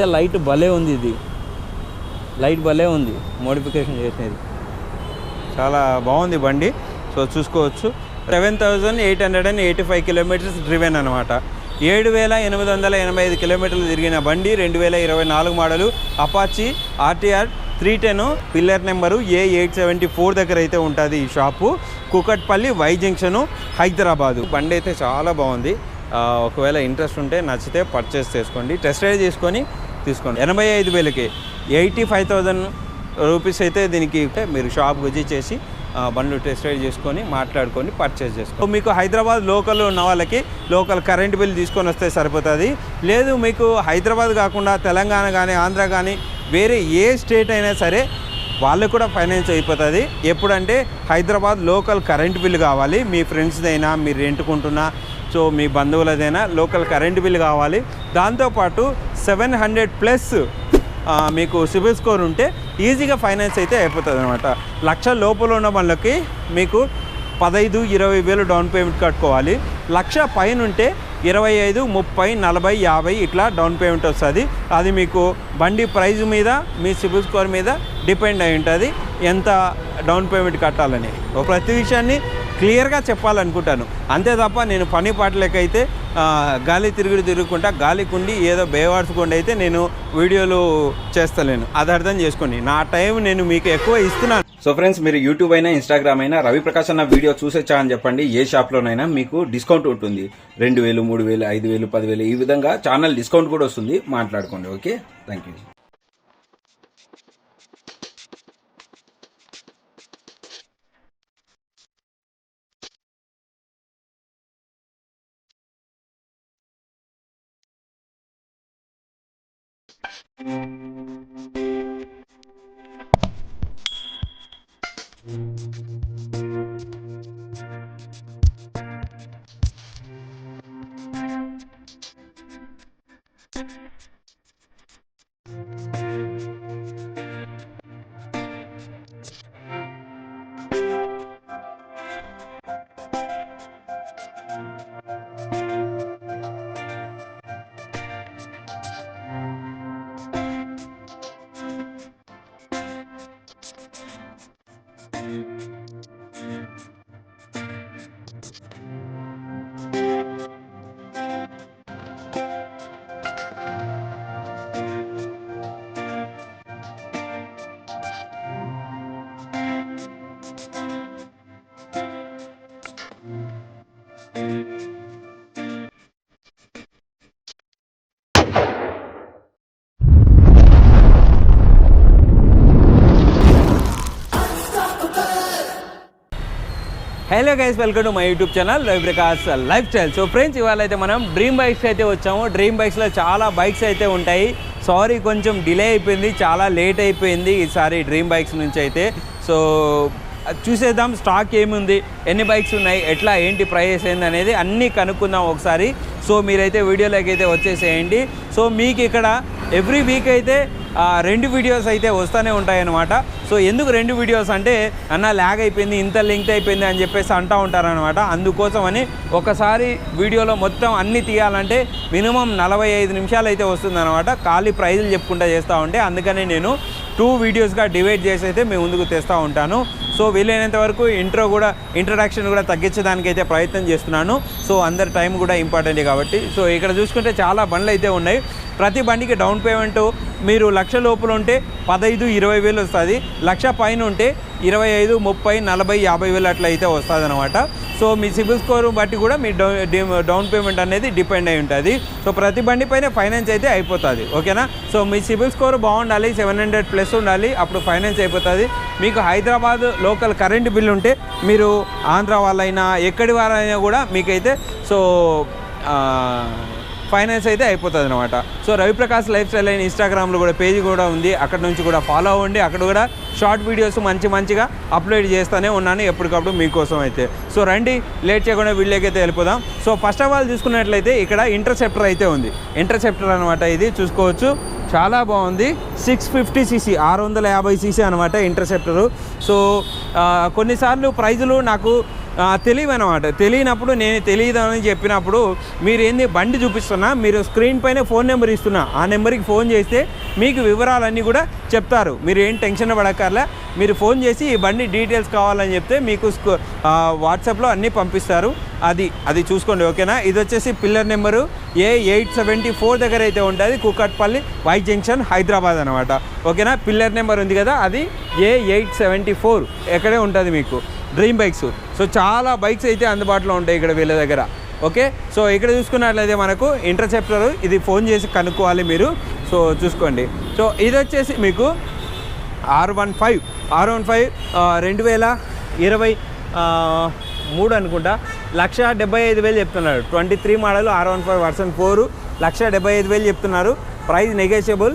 అయితే లైట్ భలే ఉంది ఇది. లైట్ భలే ఉంది మోడిఫికేషన్ చేసినది. చాలా బాగుంది బండి. సో చూసుకోవచ్చు. Seven thousand eight hundred and eighty five kilometres driven అనమాట ఏడు వేల ఎనిమిది వందల ఎనభై ఐదు కిలోమీటర్లు తిరిగిన బండి రెండు వేల ఇరవై నాలుగు model Apache RTR three ten pillar number A eight seventy four దగ్గర అయితే ఉంటుంది ఈ shop Kukatpally Y junction Hyderabad. బండి అయితే చాలా బాగుంది. ఒకవేళ ఇంట్రెస్ట్ ఉంటే నచ్చితే పర్చేస్ చేసుకోండి. టెస్ట్ రైడ్ చేసుకొని తీసుకోండి. ఎనభై ఐదు వేలకి ఎయిటీ ఫైవ్ థౌజండ్ రూపీస్ అయితే దీనికి మీరు షాప్ విజిట్ చేసి బండ్లు టెస్ట్ రైడ్ చేసుకొని మాట్లాడుకొని పర్చేస్ చేసుకో. మీకు హైదరాబాద్ లోకల్ ఉన్న వాళ్ళకి లోకల్ కరెంట్ బిల్ తీసుకొని వస్తే సరిపోతుంది. లేదు మీకు హైదరాబాద్ కాకుండా తెలంగాణ కానీ ఆంధ్ర కానీ వేరే ఏ స్టేట్ అయినా సరే వాళ్ళకు కూడా ఫైనాన్స్ అయిపోతుంది. ఎప్పుడంటే హైదరాబాద్ లోకల్ కరెంట్ బిల్ కావాలి. మీ ఫ్రెండ్స్దైనా మీరు రెంటుకుంటున్నా సో మీ బంధువులదైనా లోకల్ కరెంట్ బిల్ కావాలి. దాంతోపాటు సెవెన్ హండ్రెడ్ ప్లస్ మీకు సిబిల్ స్కోర్ ఉంటే ఈజీగా ఫైనాన్స్ అయితే అయిపోతుంది అనమాట లక్ష లోపల ఉన్న వాళ్ళకి మీకు పదహైదు ఇరవై వేలు డౌన్ పేమెంట్ కట్టుకోవాలి. లక్ష పైన ఉంటే ఇరవై ఐదు ముప్పై నలభై యాభై ఇట్లా డౌన్ పేమెంట్ వస్తుంది. అది మీకు బండి ప్రైజ్ మీద మీ సిబిల్ స్కోర్ మీద డిపెండ్ అయి ఉంటుంది. ఎంత డౌన్ పేమెంట్ కట్టాలని. ప్రతి విషయాన్ని క్లియర్గా చెప్పాలనుకుంటాను. అంతే తప్ప నేను పని పాటలకైతే గాలి తిరుగుడు తిరుగుకుంటా గాలి కుండి ఏదో బేవాడుచుకోండి అయితే నేను వీడియోలు చేస్తలేను. అది అర్థం చేసుకోండి. నా టైం నేను మీకు ఎక్కువ ఇస్తున్నాను. సో ఫ్రెండ్స్ మీరు యూట్యూబ్ అయినా ఇన్స్టాగ్రామ్ అయినా రవి ప్రకాష్ అన్న వీడియో చూసొచ్చా అని చెప్పండి. ఏ షాప్లోనైనా మీకు డిస్కౌంట్ ఉంటుంది. రెండు వేలు మూడు వేలు ఐదు వేలు పదివేలు ఈ విధంగా ఛానల్ డిస్కౌంట్ కూడా వస్తుంది. మాట్లాడుకోండి okay? Thank you. Hello guys welcome to my YouTube channel Ravi Prakash lifestyle so friends ఇవాళ అయితే మనం డ్రీమ్ బైక్స్ అయితే వచ్చాము. డ్రీమ్ బైక్స్లో చాలా బైక్స్ అయితే ఉంటాయి. సారీ కొంచెం డిలే అయిపోయింది చాలా లేట్ అయిపోయింది ఈసారి డ్రీమ్ బైక్స్ నుంచి అయితే. సో చూసేద్దాం స్టాక్ ఏముంది ఎన్ని బైక్స్ ఉన్నాయి ఎట్లా ఏంటి ప్రైస్ ఏంది అనేది అన్నీ కనుక్కుందాం ఒకసారి. సో మీరైతే వీడియోలోకి అయితే వచ్చేసేయండి. సో మీకు ఇక్కడ ఎవ్రీ వీక్ అయితే రెండు వీడియోస్ అయితే వస్తూనే ఉంటాయి అన్నమాట సో ఎందుకు రెండు వీడియోస్ అంటే అన్న ల్యాగ్ అయిపోయింది ఇంత లింక్ అయిపోయింది అని చెప్పేసి అంటూ ఉంటారనమాట అందుకోసమని ఒకసారి వీడియోలో మొత్తం అన్నీ తీయాలంటే మినిమం నలభై ఐదు నిమిషాలు అయితే వస్తుందన్నమాట. ఖాళీ ప్రైజులు చెప్పుకుంటా చేస్తూ ఉంటే అందుకనే నేను టూ వీడియోస్గా డివైడ్ చేసి అయితే మేము ముందుకు తెస్తూ ఉంటాను. సో వీలైనంత వరకు ఇంట్రో కూడా ఇంట్రడక్షన్ కూడా తగ్గించడానికి అయితే ప్రయత్నం చేస్తున్నాను. సో అందరి టైం కూడా ఇంపార్టెంటే కాబట్టి. సో ఇక్కడ చూసుకుంటే చాలా బండ్లు అయితే ఉన్నాయి. ప్రతి బండికి డౌన్ పేమెంట్ మీరు లక్ష లోపల ఉంటే పదహైదు ఇరవై వేలు వస్తుంది. లక్ష పైన ఉంటే ఇరవై ఐదు ముప్పై నలభై యాభై వేలు అట్లా అయితే వస్తుంది అనమాట సో మీ సిబిల్ స్కోర్ బట్టి కూడా మీ డౌ డౌన్ పేమెంట్ అనేది డిపెండ్ అయి ఉంటుంది. సో ప్రతి బండి పైన ఫైనాన్స్ అయితే అయిపోతుంది ఓకేనా? సో మీ సిబిల్ స్కోర్ బాగుండాలి సెవెన్ హండ్రెడ్ ప్లస్ ఉండాలి అప్పుడు ఫైనాన్స్ అయిపోతుంది. మీకు హైదరాబాద్ లోకల్ కరెంట్ బిల్ ఉంటే మీరు ఆంధ్ర వాళ్ళైనా ఎక్కడి వారైనా కూడా మీకైతే సో ఫైనాన్స్ అయితే అయిపోతుంది అనమాట సో రవిప్రకాష్ లైఫ్ స్టైల్ అయిన ఇన్స్టాగ్రామ్లో కూడా పేజ్ కూడా ఉంది. అక్కడ నుంచి కూడా ఫాలో అవ్వండి. అక్కడ కూడా షార్ట్ వీడియోస్ మంచి మంచిగా అప్లోడ్ చేస్తూనే ఉన్నాను ఎప్పటికప్పుడు మీకోసం అయితే. సో రండి లేట్ చేయకుండా వీళ్ళకి అయితే వెళ్ళిపోదాం. సో ఫస్ట్ ఆఫ్ ఆల్ చూసుకున్నట్లయితే ఇక్కడ ఇంటర్సెప్టర్ అయితే ఉంది. ఇంటర్సెప్టర్ అనమాట ఇది చూసుకోవచ్చు. చాలా బాగుంది. సిక్స్ ఫిఫ్టీ సీసీ ఆరు వందల యాభై సీసీ అనమాట ఇంటర్సెప్టరు సో కొన్నిసార్లు ప్రైజులు నాకు తెలియదు అనమాట తెలియనప్పుడు నేను తెలియదు అని చెప్పినప్పుడు మీరు ఏంది బండి చూపిస్తున్నా? మీరు స్క్రీన్ పైన ఫోన్ నెంబర్ ఇస్తున్నా. ఆ నెంబర్కి ఫోన్ చేస్తే మీకు వివరాలన్నీ కూడా చెప్తారు. మీరు ఏం టెన్షన్ పడక్కర్లే. మీరు ఫోన్ చేసి ఈ బండి డీటెయిల్స్ కావాలని చెప్తే మీకు వాట్సాప్లో అన్నీ పంపిస్తారు. అది అది చూసుకోండి ఓకేనా? ఇది వచ్చేసి pillar number A eight seventy four దగ్గర అయితే ఉంటుంది. కూకట్పల్లి వై జంక్షన్ హైదరాబాద్ అనమాట ఓకేనా? పిల్లర్ నెంబర్ ఉంది కదా అది ఏ ఎయిట్ సెవెంటీ ఫోర్ ఎక్కడే ఉంటుంది మీకు. Dream bikes. సో చాలా బైక్స్ అయితే అందుబాటులో ఉంటాయి ఇక్కడ వీళ్ళ దగ్గర. ఓకే? సో ఇక్కడ చూసుకున్నట్లయితే మనకు ఇంటర్సెప్టర్ ఇది ఫోన్ చేసి కనుక్కోవాలి మీరు. సో చూసుకోండి. సో ఇది వచ్చేసి మీకు R one five. R one five రెండు వేల ఇరవై మూడు అనుకుంటా. లక్ష డెబ్బై ఐదు వేలు చెప్తున్నారు. Twenty three model R one five version four. లక్ష డెబ్బై ఐదు వేలు చెప్తున్నారు. Price negotiable.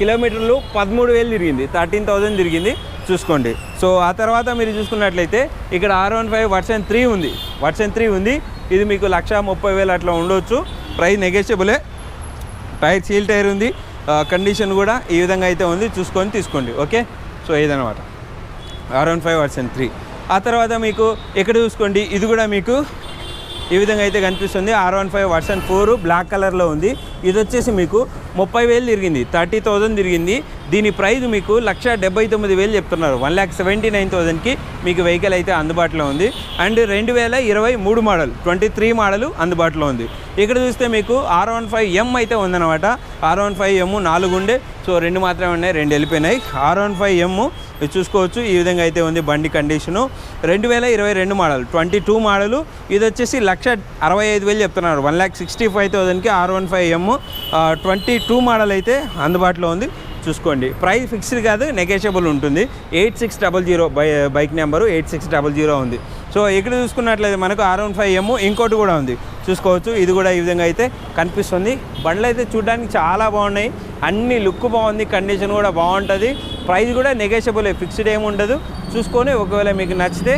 కిలోమీటర్లు పదమూడు వేలు తిరిగింది. థర్టీన్ థౌజండ్ తిరిగింది. చూసుకోండి. సో ఆ తర్వాత మీరు చూసుకున్నట్లయితే ఇక్కడ R one five version three ఉంది. వర్షన్ త్రీ ఉంది. ఇది మీకు లక్ష ముప్పై వేలు అట్లా ఉండొచ్చు. ప్రైస్ నెగోషియబులే టైర్ సీల్ టైర్ ఉంది. కండిషన్ కూడా ఈ విధంగా అయితే ఉంది. చూసుకొని తీసుకోండి. ఓకే సో ఇదనమాట R one five version three. ఆ తర్వాత మీకు ఇక్కడ చూసుకోండి. ఇది కూడా మీకు ఈ విధంగా అయితే కనిపిస్తుంది. R one five version four black కలర్లో ఉంది. ఇది వచ్చేసి మీకు ముప్పై వేలు తిరిగింది థర్టీ థౌజండ్ తిరిగింది. దీని ప్రైస్ మీకు లక్ష డెబ్బై తొమ్మిది వేలు చెప్తున్నారు. వన్ ల్యాక్ సెవెంటీ నైన్ థౌజండ్కి మీకు వెహికల్ అయితే అందుబాటులో ఉంది. అండ్ రెండు వేల ఇరవై మూడు మోడల్ ట్వంటీ త్రీ మోడల్ అందుబాటులో ఉంది. ఇక్కడ చూస్తే మీకు ఆర్ వన్ ఫైవ్ ఎం అయితే ఉందన్నమాట. ఆర్ వన్ ఫైవ్ ఎమ్ నాలుగు ఉండే సో రెండు మాత్రమే ఉన్నాయి రెండు వెళ్ళిపోయినాయి. ఆర్ వన్ ఫైవ్ ఎమ్ చూసుకోవచ్చు ఈ విధంగా అయితే ఉంది బండి కండిషను. రెండు వేల ఇరవై రెండు మోడల్ ట్వంటీ టూ మోడలు. ఇది వచ్చేసి లక్ష అరవై ఐదు వేలు చెప్తున్నారు. One lakh sixty five థౌసండ్కి R one five M twenty two model అయితే అందుబాటులో ఉంది. చూసుకోండి. ప్రైస్ ఫిక్స్డ్ కాదు నెగోషియబుల్ ఉంటుంది. Eight six double zero by bike number eight six double zero ఉంది. సో ఇక్కడ చూసుకున్నట్లయితే మనకు ఆర్ వన్ ఫైవ్ ఎమ్ ఇంకోటి కూడా ఉంది. చూసుకోవచ్చు. ఇది కూడా ఈ విధంగా అయితే కనిపిస్తుంది. బండ్లు అయితే చూడడానికి చాలా బాగున్నాయి. అన్ని లుక్ బాగుంది కండిషన్ కూడా బాగుంటుంది. ప్రైస్ కూడా నెగోషియబుల్ ఫిక్స్డ్ ఏమి ఉండదు. చూసుకొని ఒకవేళ మీకు నచ్చితే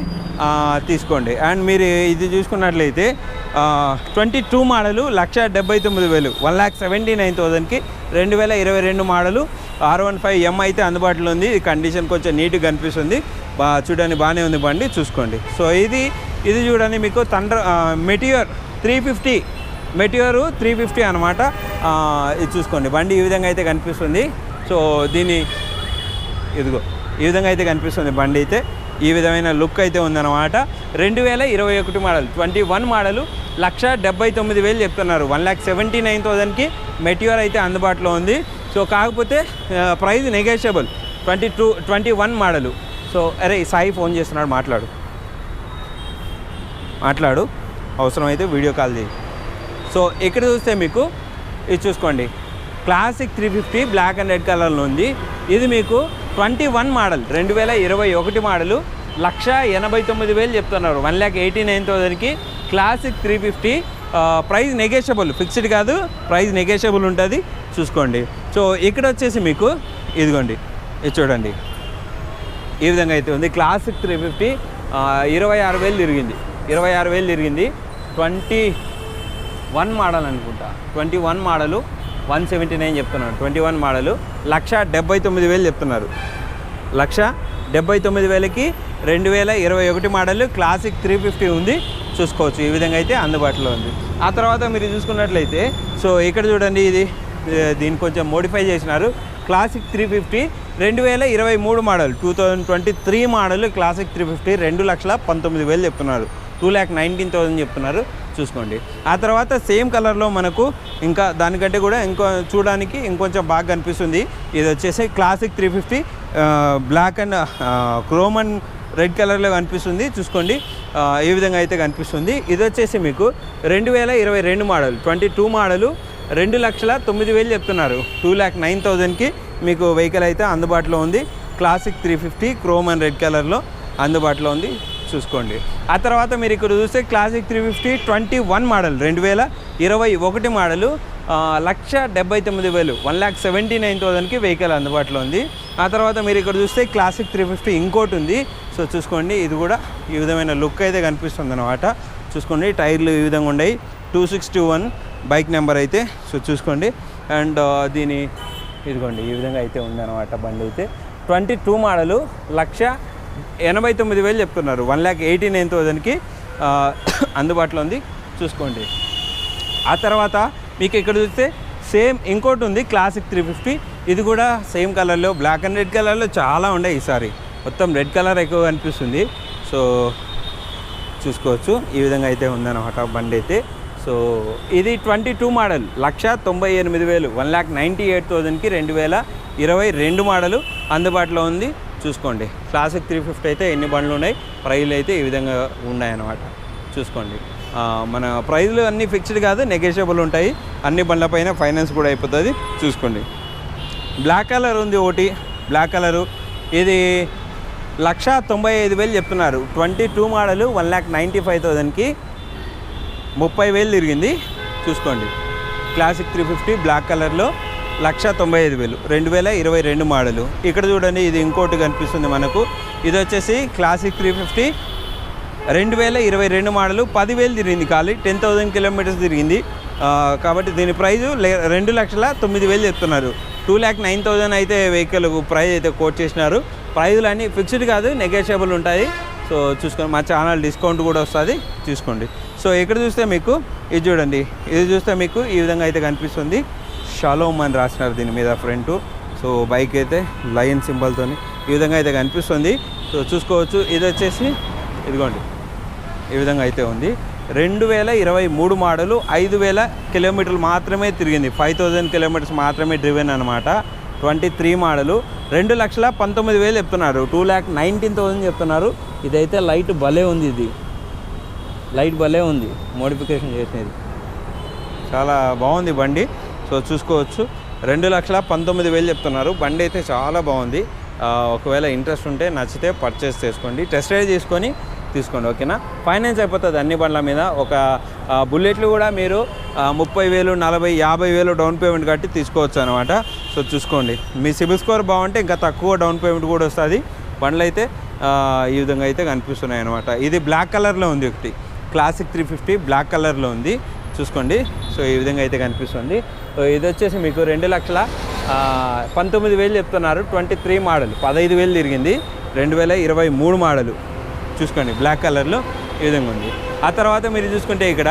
తీసుకోండి. అండ్ మీరు ఇది చూసుకున్నట్లయితే ట్వంటీ టూ మోడలు లక్ష డెబ్బై తొమ్మిది వేలు వన్ ల్యాక్ సెవెంటీ నైన్ థౌజండ్కి రెండు వేల ఇరవై రెండు model R one five M అయితే అందుబాటులో ఉంది. ఈ కండిషన్ కొంచెం నీట్గా కనిపిస్తుంది. బా చూడడానికి బాగానే ఉంది బండి చూసుకోండి. సో ఇది ఇది చూడండి మీకు తండ్ర Meteor three fifty Meteor three fifty అనమాట ఇది చూసుకోండి బండి ఈ విధంగా అయితే కనిపిస్తుంది. సో దీని ఇదిగో ఈ విధంగా అయితే కనిపిస్తుంది బండి అయితే. ఈ విధమైన లుక్ అయితే ఉందన్నమాట. రెండు వేల ఇరవై ఒకటి మోడల్ ట్వంటీ వన్ మోడలు లక్ష డెబ్బై తొమ్మిది వేలు చెప్తున్నారు. వన్ ల్యాక్ సెవెంటీ నైన్ థౌజండ్కి మెట్యూర్ అయితే అందుబాటులో ఉంది. సో కాకపోతే price negotiable. Twenty two twenty one model so అరే సాయి ఫోన్ చేస్తున్నాడు మాట్లాడు. మాట్లాడు. అవసరమైతే వీడియో కాల్ చేయి. సో ఇక్కడ చూస్తే మీకు ఇది చూసుకోండి. Classic three fifty black and red కలర్లో ఉంది. ఇది మీకు ట్వంటీ వన్ మోడల్ రెండు వేల ఇరవై ఒకటి మోడలు లక్ష ఎనభై తొమ్మిది వేలు చెప్తున్నారు. వన్ ల్యాక్ ఎయిటీ నైన్ థౌజండ్కి classic three fifty price negotiable fixed కాదు ప్రైస్ నెగేషబుల్ ఉంటుంది. చూసుకోండి. సో ఇక్కడ వచ్చేసి మీకు ఇదిగోండి ఇది చూడండి. ఈ విధంగా అయితే ఉంది. క్లాసిక్ త్రీ ఫిఫ్టీ ఇరవై ఆరు వేలు తిరిగింది. ఇరవై ఆరు వేలు తిరిగింది. ట్వంటీ వన్ మోడల్ అనుకుంటా. Twenty one model one seventy nine చెప్తున్నారు. ట్వంటీ వన్ మోడలు లక్ష డెబ్బై తొమ్మిది వేలు చెప్తున్నారు. లక్ష డెబ్బై తొమ్మిది వేలకి రెండు వేల ఇరవై ఒకటి మోడల్ క్లాసిక్ త్రీ ఫిఫ్టీ ఉంది. చూసుకోవచ్చు. ఈ విధంగా అయితే అందుబాటులో ఉంది. ఆ తర్వాత మీరు చూసుకున్నట్లయితే సో ఇక్కడ చూడండి ఇది దీన్ని కొంచెం మోడిఫై చేసినారు. క్లాసిక్ త్రీ ఫిఫ్టీ రెండు వేల ఇరవై మూడు model two thousand twenty three model classic three fifty రెండు లక్షల పంతొమ్మిది వేలు చెప్తున్నారు. టూ ల్యాక్ నైన్టీన్ థౌసండ్ చెప్తున్నారు. చూసుకోండి. ఆ తర్వాత సేమ్ కలర్లో మనకు ఇంకా దానికంటే కూడా ఇంకో చూడడానికి ఇంకొంచెం బాగా కనిపిస్తుంది. ఇది వచ్చేసి classic three fifty black and chrome and red కలర్లో కనిపిస్తుంది. చూసుకోండి ఏ విధంగా అయితే కనిపిస్తుంది. ఇది వచ్చేసి మీకు రెండు వేల ఇరవై రెండు మోడల్ ట్వంటీ టూ మోడలు రెండు లక్షల తొమ్మిది వేలు చెప్తున్నారు. టూ ల్యాక్ నైన్ థౌజండ్కి మీకు వెహికల్ అయితే అందుబాటులో ఉంది. Classic three fifty chrome and red కలర్లో అందుబాటులో ఉంది. చూసుకోండి. ఆ తర్వాత మీరు ఇక్కడ చూస్తే classic three fifty twenty one model రెండు వేల ఇరవై ఒకటి మోడలు లక్ష డెబ్బై తొమ్మిది వేలు వన్ ల్యాక్ సెవెంటీ నైన్ థౌసండ్కి వెహికల్ అందుబాటులో ఉంది. ఆ తర్వాత మీరు ఇక్కడ చూస్తే క్లాసిక్ త్రీ ఫిఫ్టీ ఇంకోటి ఉంది. సో చూసుకోండి ఇది కూడా ఈ విధమైన లుక్ అయితే కనిపిస్తుంది అనమాట చూసుకోండి టైర్లు ఈ విధంగా ఉన్నాయి. Two sixty one bike number అయితే సో చూసుకోండి. అండ్ దీని ఇదిగోండి ఈ విధంగా అయితే ఉందన్నమాట బండి అయితే. ట్వంటీ టూ మోడలు లక్ష ఎనభై తొమ్మిది వేలు చెప్తున్నారు. వన్ ల్యాక్ ఎయిటీ నైన్ థౌజండ్కి అందుబాటులో ఉంది. చూసుకోండి. ఆ తర్వాత మీకు ఇక్కడ చూస్తే సేమ్ ఇంకోటి ఉంది క్లాసిక్ త్రీ ఫిఫ్టీ. ఇది కూడా సేమ్ కలర్లో బ్లాక్ అండ్ రెడ్ కలర్లో చాలా ఉన్నాయి ఈసారి. మొత్తం రెడ్ కలర్ ఎక్కువ కనిపిస్తుంది. సో చూసుకోవచ్చు. ఈ విధంగా అయితే ఉందన్నమాట బండి అయితే. సో ఇది ట్వంటీ టూ మోడల్. లక్ష తొంభై ఎనిమిది వేలు. వన్ ల్యాక్ నైంటీ ఎయిట్ థౌజండ్కి రెండు వేల ఇరవై రెండు మోడలు అందుబాటులో ఉంది. చూసుకోండి. క్లాసిక్ త్రీ ఫిఫ్టీ అయితే ఎన్ని బండ్లు ఉన్నాయి? ప్రైజ్లు అయితే ఈ విధంగా ఉన్నాయన్నమాట. చూసుకోండి. మన ప్రైజ్లు అన్నీ ఫిక్స్డ్ కాదు నెగోషియబుల్ ఉంటాయి. అన్ని బండ్లపైన ఫైనాన్స్ కూడా అయిపోతుంది. చూసుకోండి. బ్లాక్ కలర్ ఉంది ఒకటి. బ్లాక్ కలరు ఇది లక్ష తొంభై ఐదు వేలు చెప్తున్నారు. Twenty two model one lakh ninety five థౌజండ్కి ముప్పై వేలు తిరిగింది. చూసుకోండి. క్లాసిక్ త్రీ ఫిఫ్టీ బ్లాక్ కలర్లో లక్ష తొంభై ఐదు వేలు రెండు వేల ఇరవై రెండు మోడలు. ఇక్కడ చూడండి ఇది ఇంకోటి కనిపిస్తుంది మనకు. ఇది వచ్చేసి క్లాసిక్ త్రీ ఫిఫ్టీ రెండు వేల ఇరవై రెండు మోడలు పదివేలు తిరిగింది ఖాళీ టెన్ థౌజండ్ కిలోమీటర్స్ తిరిగింది. కాబట్టి దీని ప్రైజు రెండు లక్షల తొమ్మిది వేలు చెప్తున్నారు. టూ ల్యాక్ నైన్ థౌజండ్ అయితే వెహికల్ ప్రైజ్ అయితే కోట్ చేసినారు. ప్రైజులు అన్నీ ఫిక్స్డ్ కాదు నెగోషియబుల్ ఉంటాయి. సో చూసుకోండి మా ఛానల్ డిస్కౌంట్ కూడా వస్తుంది చూసుకోండి. సో ఇక్కడ చూస్తే మీకు ఇది చూడండి ఇది చూస్తే మీకు ఈ విధంగా అయితే కనిపిస్తుంది. షాలోమ్ అని రాసినారు దీని మీద ఫ్రంట్. సో బైక్ అయితే లయన్ సింబల్తో ఈ విధంగా అయితే కనిపిస్తుంది. సో చూసుకోవచ్చు. ఇది వచ్చేసి ఇదిగోండి. ఈ విధంగా అయితే ఉంది. రెండు వేల ఇరవై మూడు మోడలు ఐదు వేల కిలోమీటర్లు మాత్రమే తిరిగింది. ఫైవ్ థౌజండ్ కిలోమీటర్స్ మాత్రమే డ్రివెన్ అనమాట ట్వంటీ త్రీ మోడలు. రెండు లక్షల పంతొమ్మిది వేలు చెప్తున్నారు. టూ ల్యాక్ నైన్టీన్ థౌజండ్ చెప్తున్నారు. ఇదైతే లైట్ భలే ఉంది ఇది. లైట్ భలే ఉంది. మోడిఫికేషన్ చేసినది. చాలా బాగుంది బండి. సో చూసుకోవచ్చు. రెండు లక్షల పంతొమ్మిది వేలు చెప్తున్నారు. బండి అయితే చాలా బాగుంది. ఒకవేళ ఇంట్రెస్ట్ ఉంటే నచ్చితే పర్చేస్ చేసుకోండి. టెస్ట్ రైడ్ చేసుకొని తీసుకోండి ఓకేనా? ఫైనాన్స్ అయిపోతుంది అన్ని బండ్ల మీద. ఒక బుల్లెట్లు కూడా మీరు ముప్పై వేలు నలభై యాభై వేలు డౌన్ పేమెంట్ కట్టి తీసుకోవచ్చు అనమాట సో చూసుకోండి. మీ సిబిల్ స్కోర్ బాగుంటే ఇంకా తక్కువ డౌన్ పేమెంట్ కూడా వస్తుంది. బండ్లు అయితే ఈ విధంగా అయితే కనిపిస్తున్నాయి అనమాట ఇది బ్లాక్ కలర్లో ఉంది ఒకటి. క్లాసిక్ త్రీ ఫిఫ్టీ బ్లాక్ కలర్లో ఉంది. చూసుకోండి. సో ఈ విధంగా అయితే కనిపిస్తుంది. సో ఇది వచ్చేసి మీకు రెండు లక్షల పంతొమ్మిది వేలు చెప్తున్నారు. Twenty three model. పదహైదు వేలు తిరిగింది. రెండు వేల ఇరవై మూడు మోడలు. చూసుకోండి. బ్లాక్ కలర్లో ఈ విధంగా ఉంది. ఆ తర్వాత మీరు చూసుకుంటే ఇక్కడ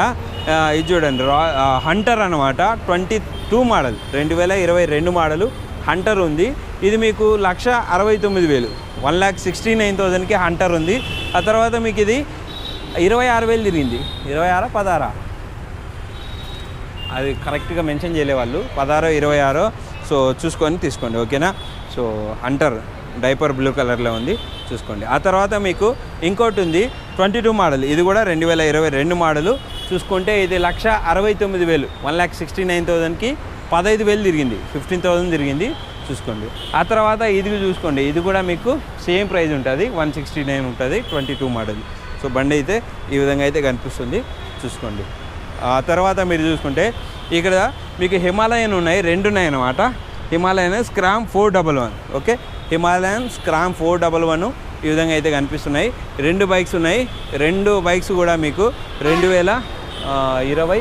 ఇది చూడండి. రా హంటర్ అనమాట ట్వంటీ టూ మోడల్. రెండు వేల ఇరవై రెండు మోడలు. హంటర్ ఉంది. ఇది మీకు లక్ష అరవై తొమ్మిది వేలు. వన్ ల్యాక్ సిక్స్టీ నైన్ థౌజండ్కి హంటర్ ఉంది. ఆ తర్వాత మీకు ఇది ఇరవై ఆరు వేలు తిరిగింది. ఇరవై ఆరా పదారా అది కరెక్ట్గా మెన్షన్ చేయలే వాళ్ళు పదహారో ఇరవై ఆరో సో చూసుకొని తీసుకోండి ఓకేనా? సో అంటర్ డైపర్ బ్లూ కలర్లో ఉంది చూసుకోండి. ఆ తర్వాత మీకు ఇంకోటి ఉంది ట్వంటీ టూ మోడల్. ఇది కూడా రెండు వేల ఇరవై రెండు మోడలు. చూసుకుంటే ఇది లక్ష అరవై తొమ్మిది వేలు. వన్ ల్యాక్ సిక్స్టీ నైన్ థౌజండ్కి పదహైదు వేలు తిరిగింది. ఫిఫ్టీన్ థౌజండ్ తిరిగింది చూసుకోండి. ఆ తర్వాత ఇది చూసుకోండి. ఇది కూడా మీకు సేమ్ ప్రైస్ ఉంటుంది. వన్ సిక్స్టీ నైన్ ఉంటుంది ట్వంటీ టూ మోడల్. సో బండి అయితే ఈ విధంగా అయితే కనిపిస్తుంది చూసుకోండి. తర్వాత మీరు చూసుకుంటే ఇక్కడ మీకు హిమాలయన్ ఉన్నాయి రెండు ఉన్నాయి అన్నమాట. Himalayan Scram four double one okay? Himalayan Scram four double one ఈ విధంగా అయితే కనిపిస్తున్నాయి. రెండు బైక్స్ ఉన్నాయి. రెండు బైక్స్ కూడా మీకు రెండు వేల ఇరవై.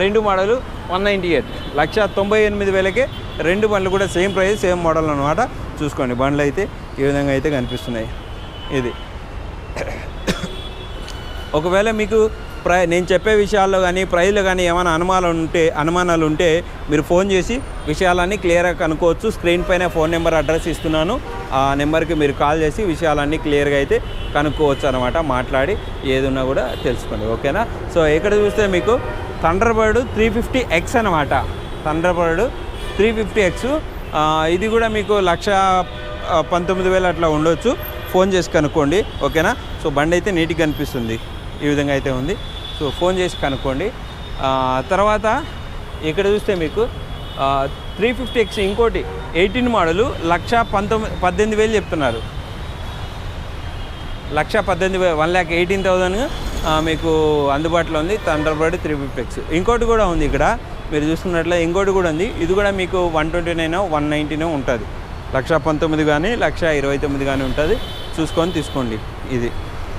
రెండు మోడలు వన్ నైంటీ ఎయిట్. లక్ష తొంభై ఎనిమిది వేలకే రెండు బండ్లు కూడా సేమ్ ప్రైస్ సేమ్ మోడల్ అనమాట చూసుకోండి బండ్లు అయితే ఈ విధంగా అయితే కనిపిస్తున్నాయి. ఇది. ఒకవేళ మీకు ప్రై నేను చెప్పే విషయాల్లో కానీ ప్రైజ్లో కానీ ఏమైనా అనుమానాలు ఉంటే అనుమానాలు ఉంటే మీరు ఫోన్ చేసి విషయాలన్నీ క్లియర్గా కనుక్కోవచ్చు. స్క్రీన్ పైన ఫోన్ నెంబర్ అడ్రస్ ఇస్తున్నాను. ఆ నెంబర్కి మీరు కాల్ చేసి విషయాలన్నీ క్లియర్గా అయితే కనుక్కోవచ్చు అనమాట మాట్లాడి ఏదున్నా కూడా తెలుసుకోండి ఓకేనా? సో ఇక్కడ చూస్తే మీకు థండర్బర్డ్ త్రీ ఫిఫ్టీ ఎక్స్ అనమాట థండర్బర్డ్ త్రీ ఫిఫ్టీ ఎక్స్. ఇది కూడా మీకు లక్ష పంతొమ్మిది వేలు అట్లా ఉండొచ్చు. ఫోన్ చేసి కనుక్కోండి ఓకేనా? సో బండి అయితే నీట్గా కనిపిస్తుంది. ఈ విధంగా అయితే ఉంది. సో ఫోన్ చేసి కనుక్కోండి. తర్వాత ఇక్కడ చూస్తే మీకు త్రీ ఫిఫ్టీ ఎక్స్ ఇంకోటి ఎయిటీన్ మోడలు లక్ష పంతొమ్మిది పద్దెనిమిది వేలు చెప్తున్నారు. లక్ష పద్దెనిమిది వేలు వన్ ల్యాక్ ఎయిటీన్ థౌజండ్ మీకు అందుబాటులో ఉంది. Thunderbird three fifty X. ఇంకోటి కూడా ఉంది ఇక్కడ. మీరు చూస్తున్నట్లే ఇంకోటి కూడా ఉంది. ఇది కూడా మీకు వన్ ట్వంటీ నైన్ వన్ నైంటీనో ఉంటుంది. లక్ష పంతొమ్మిది కానీ లక్ష ఇరవై తొమ్మిది కానీ ఉంటుంది. చూసుకొని తీసుకోండి ఇది.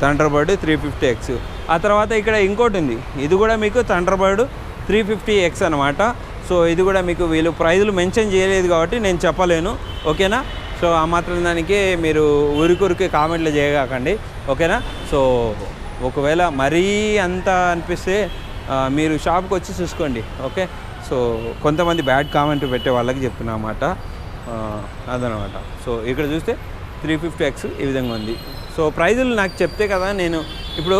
Thunderbird three fifty X. ఆ తర్వాత ఇక్కడ ఇంకోటి ఉంది. ఇది కూడా మీకు థండర్బర్డ్ త్రీ ఫిఫ్టీ ఎక్స్ అనమాట సో ఇది కూడా మీకు వీళ్ళు ప్రైజులు మెన్షన్ చేయలేదు కాబట్టి నేను చెప్పలేను. ఓకేనా? సో ఆ మాత్రం దానికి మీరు ఉరికురికి కామెంట్లు చేయగాకండి. ఓకేనా? సో ఒకవేళ మరీ అంత అనిపిస్తే మీరు షాప్కి వచ్చి చూసుకోండి. ఓకే? సో కొంతమంది బ్యాడ్ కామెంట్ పెట్టే వాళ్ళకి చెప్తున్నా అన్నమాట. అదనమాట సో ఇక్కడ చూస్తే త్రీ ఫిఫ్టీ ఎక్స్ ఈ విధంగా ఉంది. సో ప్రైజులు నాకు చెప్తే కదా నేను ఇప్పుడు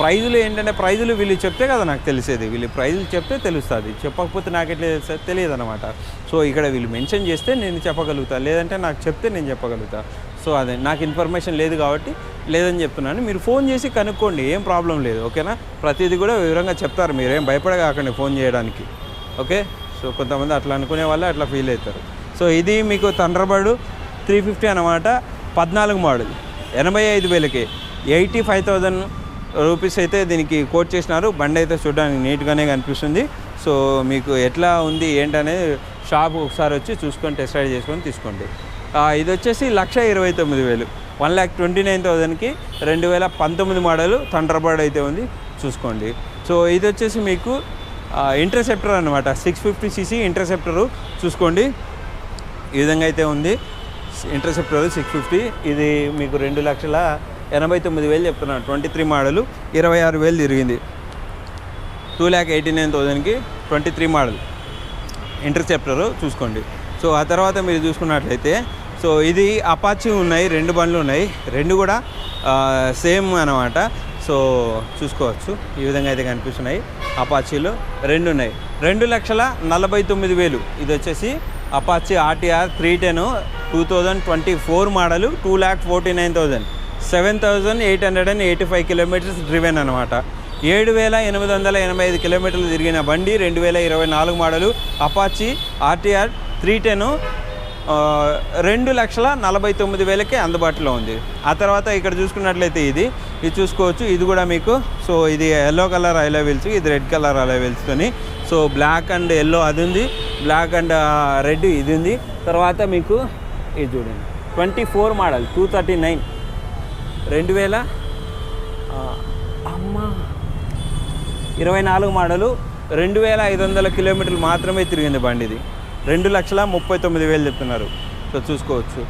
ప్రైజులు ఏంటంటే ప్రైజులు వీళ్ళు చెప్తే కదా నాకు తెలిసేది. వీళ్ళు ప్రైజులు చెప్తే తెలుస్తుంది. చెప్పకపోతే నాకు ఎట్లా తెలుస్తుంది తెలియదు అనమాట సో ఇక్కడ వీళ్ళు మెన్షన్ చేస్తే నేను చెప్పగలుగుతా. లేదంటే నాకు చెప్తే నేను చెప్పగలుగుతా. సో అదే నాకు ఇన్ఫర్మేషన్ లేదు కాబట్టి లేదని చెప్తున్నాను. మీరు ఫోన్ చేసి కనుక్కోండి ఏం ప్రాబ్లం లేదు ఓకేనా? ప్రతిదీ కూడా వివరంగా చెప్తారు మీరు ఏం భయపడగాకండి ఫోన్ చేయడానికి ఓకే? సో కొంతమంది అట్లా అనుకునే వాళ్ళు అట్లా ఫీల్ అవుతారు. సో ఇది మీకు థండర్బర్డ్ త్రీ ఫిఫ్టీ అనమాట పద్నాలుగు మోడల్. ఎనభై ఐదు వేలకి. ఎయిటీ ఫైవ్ థౌజండ్ రూపీస్ అయితే దీనికి కోట్ చేసినారు. బండి అయితే చూడడానికి నీట్గానే కనిపిస్తుంది. సో మీకు ఎట్లా ఉంది ఏంటనేది షాప్ ఒకసారి వచ్చి చూసుకొని టెస్ట్ రైడ్ చేసుకొని తీసుకోండి. ఇది వచ్చేసి లక్ష ఇరవై తొమ్మిది వేలు. వన్ ల్యాక్ ట్వంటీ నైన్ థౌజండ్కి రెండు వేల పంతొమ్మిది మోడల్ థండర్బర్డ్ అయితే ఉంది. చూసుకోండి. సో ఇది వచ్చేసి మీకు ఇంటర్సెప్టర్ అనమాట సిక్స్ ఫిఫ్టీ సీసీ ఇంటర్సెప్టరు. చూసుకోండి. ఈ విధంగా అయితే ఉంది. ఇంటర్సెప్టర్ సిక్స్ ఫిఫ్టీ ఇది మీకు రెండు లక్షల ఎనభై తొమ్మిది వేలు చెప్తున్నాను. ట్వంటీ త్రీ మోడల్ ఇరవై ఆరు వేలు తిరిగింది. టూ ల్యాక్ ఎయిటీ నైన్ థౌజండ్కి ట్వంటీ త్రీ మోడల్. ఇంటర్సెప్టర్ చూసుకోండి. సో ఆ తర్వాత మీరు చూసుకున్నట్లయితే సో ఇది అపాచీ ఉన్నాయి రెండు బండ్లు ఉన్నాయి. రెండు కూడా సేమ్ అనమాట సో చూసుకోవచ్చు. ఈ విధంగా అయితే కనిపిస్తున్నాయి. అపాచీలు రెండు ఉన్నాయి. రెండు లక్షల నలభై తొమ్మిది వేలు. ఇది వచ్చేసి Apache RTR three ten two thousand twenty four model two lakh forty nine thousand seven thousand eight hundred and eighty five kilometres driven అనమాట ఏడు వేల ఎనిమిది వందల ఎనభై ఐదు కిలోమీటర్లు తిరిగిన బండి రెండు వేల ఇరవై నాలుగు model Apache RTR three ten రెండు లక్షల నలభై తొమ్మిది వేలకే అందుబాటులో ఉంది. ఆ తర్వాత ఇక్కడ చూసుకున్నట్లయితే ఇది. ఇది చూసుకోవచ్చు. ఇది కూడా మీకు సో ఇది ఎల్లో కలర్ ఐలో వీల్స్ ఇది రెడ్ కలర్ ఐలో వీల్స్తోని సో బ్లాక్ అండ్ ఎల్లో అది ఉంది. బ్లాక్ అండ్ రెడ్ ఇది ఉంది. తర్వాత మీకు ఇది చూడండి. Twenty four model two thirty nine. రెండు వేల అమ్మ. ఇరవై నాలుగు మోడలు రెండు వేల ఐదు వందల కిలోమీటర్లు మాత్రమే తిరిగింది బండి ఇది రెండు లక్షల ముప్పై తొమ్మిది వేలు చెప్తున్నారు. సో చూసుకోవచ్చు.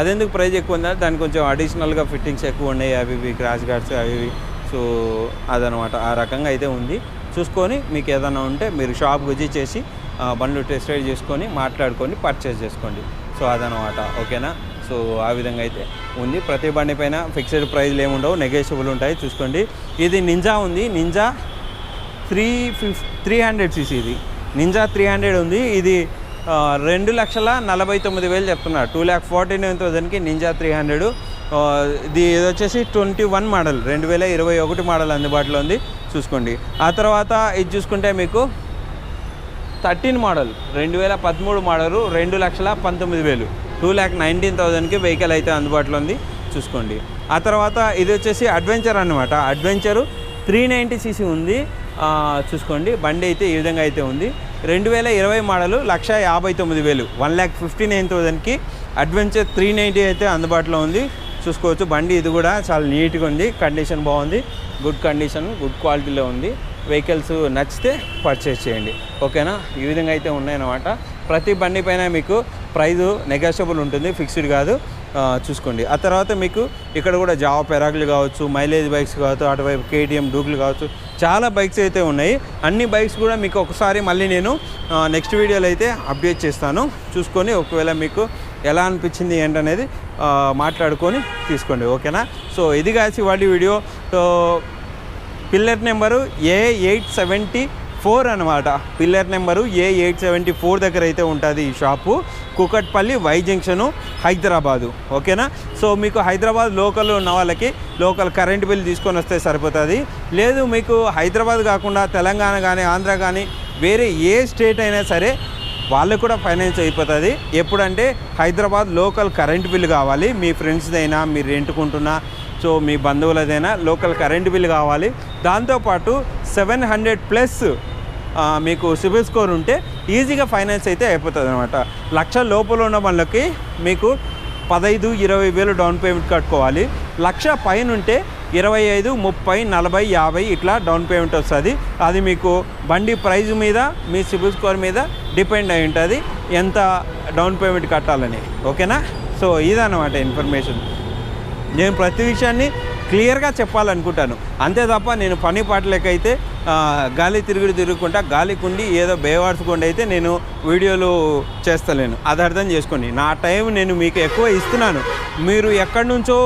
అదెందుకు ప్రైస్ ఎక్కువ ఉందా? దానికి కొంచెం అడిషనల్గా ఫిట్టింగ్స్ ఎక్కువ ఉన్నాయి అవి ఇవి క్రాష్ గార్డ్స్ అవి ఇవి. సో అదనమాట. ఆ రకంగా అయితే ఉంది. చూసుకొని మీకు ఏదైనా ఉంటే మీరు షాప్ విజిట్ చేసి బండ్లు టెస్ట్ రైడ్ చేసుకొని మాట్లాడుకొని పర్చేస్ చేసుకోండి. సో అదనమాట ఓకేనా? సో ఆ విధంగా అయితే ఉంది. ప్రతి బండి పైన ఫిక్స్డ్ ప్రైజ్లు ఏమి ఉండవు నెగోషియబుల్ ఉంటాయి. చూసుకోండి. ఇది నింజా ఉంది. నింజా త్రీ ఫిఫ్ త్రీ హండ్రెడ్ సీసీ ఇది. నింజా త్రీ హండ్రెడ్ ఉంది. ఇది రెండు లక్షల నలభై తొమ్మిది వేలు చెప్తున్నారు. టూ ల్యాక్ ఫార్టీ నైన్ థౌసండ్కి నింజా త్రీ హండ్రెడ్ ఇది ఇది వచ్చేసి ట్వంటీ వన్ మోడల్ రెండు వేల ఇరవై ఒకటి మోడల్ అందుబాటులో ఉంది. చూసుకోండి. ఆ తర్వాత ఇది చూసుకుంటే మీకు థర్టీన్ మోడల్ రెండు వేల పదమూడు మోడలు రెండు లక్షల పంతొమ్మిది వేలు. టూ ల్యాక్ నైన్టీన్ థౌజండ్కి వెహికల్ అయితే అందుబాటులో ఉంది. చూసుకోండి. ఆ తర్వాత ఇది వచ్చేసి అడ్వెంచర్ అనమాట అడ్వెంచరు త్రీ నైంటీ సీసీ ఉంది. చూసుకోండి. బండి అయితే ఈ విధంగా అయితే ఉంది. రెండు వేల ఇరవై మోడలు లక్ష యాభై తొమ్మిది వేలు. వన్ ల్యాక్ ఫిఫ్టీ నైన్ థౌజండ్కి అడ్వెంచర్ త్రీ నైంటీ అయితే అందుబాటులో ఉంది. చూసుకోవచ్చు. బండి ఇది కూడా చాలా నీట్గా ఉంది. కండిషన్ బాగుంది. గుడ్ కండిషన్ గుడ్ క్వాలిటీలో ఉంది. వెహికల్స్ నచ్చితే పర్చేస్ చేయండి. ఓకేనా? ఈ విధంగా అయితే ఉన్నాయన్నమాట. ప్రతి బండి పైన మీకు ప్రైజు నెగోషియబుల్ ఉంటుంది. ఫిక్స్డ్ కాదు. చూసుకోండి. ఆ తర్వాత మీకు ఇక్కడ కూడా జావా పెరాకులు కావచ్చు మైలేజ్ బైక్స్ కావచ్చు అటువైపు కేటీఎం డూకులు కావచ్చు చాలా బైక్స్ అయితే ఉన్నాయి. అన్ని బైక్స్ కూడా మీకు ఒకసారి మళ్ళీ నేను నెక్స్ట్ వీడియోలో అయితే అప్డేట్ చేస్తాను. చూసుకొని ఒకవేళ మీకు ఎలా అనిపించింది ఏంటనేది మాట్లాడుకొని తీసుకోండి ఓకేనా? సో ఇది కాసి వాటి video. So pillar number A eight seventy four అనమాట pillar number A eight seventy four దగ్గర అయితే ఉంటుంది ఈ shop. Kukatpally Y junction Hyderabad ఓకేనా? సో మీకు హైదరాబాద్ లోకల్ ఉన్న వాళ్ళకి లోకల్ కరెంట్ బిల్ తీసుకొని వస్తే సరిపోతుంది. లేదు మీకు హైదరాబాద్ కాకుండా తెలంగాణ కానీ ఆంధ్ర కానీ వేరే ఏ స్టేట్ అయినా సరే వాళ్ళకు కూడా ఫైనాన్స్ అయిపోతుంది. ఎప్పుడంటే హైదరాబాద్ లోకల్ కరెంట్ బిల్ కావాలి. మీ ఫ్రెండ్స్దైనా మీరు రెంటుకుంటున్నా సో మీ బంధువులదైనా లోకల్ కరెంట్ బిల్ కావాలి. దాంతోపాటు సెవెన్ హండ్రెడ్ ప్లస్ మీకు సిబిల్ స్కోర్ ఉంటే ఈజీగా ఫైనాన్స్ అయితే అయిపోతుంది అనమాట లక్ష లోపల ఉన్న వాళ్ళకి మీకు పదహైదు ఇరవై వేలు డౌన్ పేమెంట్ కట్టుకోవాలి. లక్ష పైన ఉంటే ఇరవై ఐదు ముప్పై నలభై యాభై ఇట్లా డౌన్ పేమెంట్ వస్తుంది. అది మీకు బండి ప్రైజ్ మీద మీ సిబిల్ స్కోర్ మీద డిపెండ్ అయి ఉంటుంది ఎంత డౌన్ పేమెంట్ కట్టాలని. ఓకేనా? సో ఇదన్నమాట ఇన్ఫర్మేషన్. నేను ప్రతి విషయాన్ని క్లియర్గా చెప్పాలనుకుంటాను. అంతే తప్ప నేను పని పాటలకైతే గాలి తిరుగుడు తిరుగుకుంటా గాలి కుండి ఏదో బేవాడ్చుకుండి అయితే నేను వీడియోలు చేస్తలేను. అది అర్థం చేసుకోండి. నా టైం నేను మీకు ఎక్కువ ఇస్తున్నాను. మీరు ఎక్కడి నుంచో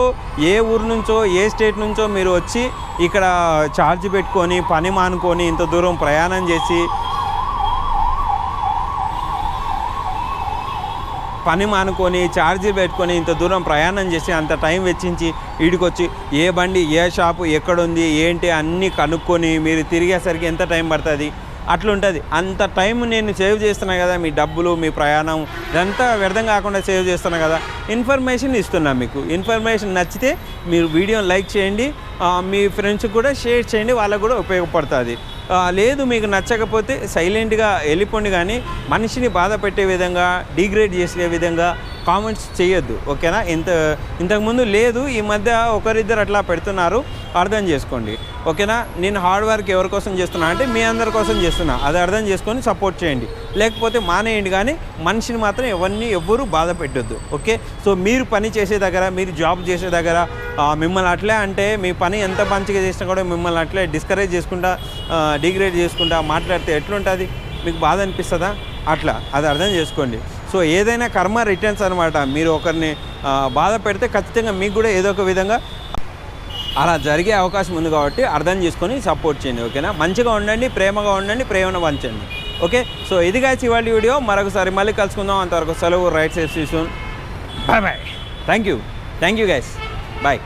ఏ ఊరు నుంచో ఏ స్టేట్ నుంచో మీరు వచ్చి ఇక్కడ ఛార్జ్ పెట్టుకొని పని మానుకొని ఇంత దూరం ప్రయాణం చేసి పని మానుకొని ఛార్జీ పెట్టుకొని ఇంత దూరం ప్రయాణం చేసి అంత టైం వెచ్చించి ఈడికొచ్చి ఏ బండి ఏ షాపు ఎక్కడుంది ఏంటి అన్నీ కనుక్కొని మీరు తిరిగేసరికి ఎంత టైం పడుతుంది? అట్లుంటుంది. అంత టైం నేను సేవ్ చేస్తున్నా కదా మీ డబ్బులు మీ ప్రయాణం ఇదంతా వ్యర్థం కాకుండా సేవ్ చేస్తున్నా కదా ఇన్ఫర్మేషన్ ఇస్తున్నా మీకు. ఇన్ఫర్మేషన్ నచ్చితే మీరు వీడియోని లైక్ చేయండి మీ ఫ్రెండ్స్కి కూడా షేర్ చేయండి వాళ్ళకు కూడా ఉపయోగపడుతుంది. లేదు మీకు నచ్చకపోతే సైలెంట్గా వెళ్ళిపోండి కానీ మనిషిని బాధ పెట్టే విధంగా డిగ్రేడ్ చేసే విధంగా కామెంట్స్ చేయొద్దు ఓకేనా? ఇంత ఇంతకుముందు లేదు ఈ మధ్య ఒకరిద్దరు అట్లా పెడుతున్నారు అర్థం చేసుకోండి ఓకేనా? నేను హార్డ్ వర్క్ ఎవరి కోసం చేస్తున్నా అంటే మీ అందరి కోసం చేస్తున్నా అది అర్థం చేసుకొని సపోర్ట్ చేయండి. లేకపోతే మానేయండి కానీ మనిషిని మాత్రం ఎవరిని ఎవ్వరూ బాధ పెట్టొద్దు ఓకే? సో మీరు పని చేసే దగ్గర మీరు జాబ్ చేసే దగ్గర మిమ్మల్ని అట్లే అంటే మీ పని ఎంత మంచిగా చేసినా కూడా మిమ్మల్ని అట్లే డిస్కరేజ్ చేసుకుంటా డిగ్రేడ్ చేసుకుంటా మాట్లాడితే ఎట్లుంటుంది? మీకు బాధ అనిపిస్తుందా? అట్లా అది అర్థం చేసుకోండి. సో ఏదైనా కర్మ రిటర్న్స్ అనమాట మీరు ఒకరిని బాధ పెడితే ఖచ్చితంగా మీకు కూడా ఏదో ఒక విధంగా అలా జరిగే అవకాశం ఉంది కాబట్టి అర్థం చేసుకొని సపోర్ట్ చేయండి ఓకేనా? మంచిగా ఉండండి ప్రేమగా ఉండండి ప్రేమను పంచండి ఓకే? సో ఇది కాచి ఇవాళ వీడియో. మరొకసారి మళ్ళీ కలుసుకుందాం. అంతవరకు సెలవు. Ride safe see soon bye bye thank you thank you guys bye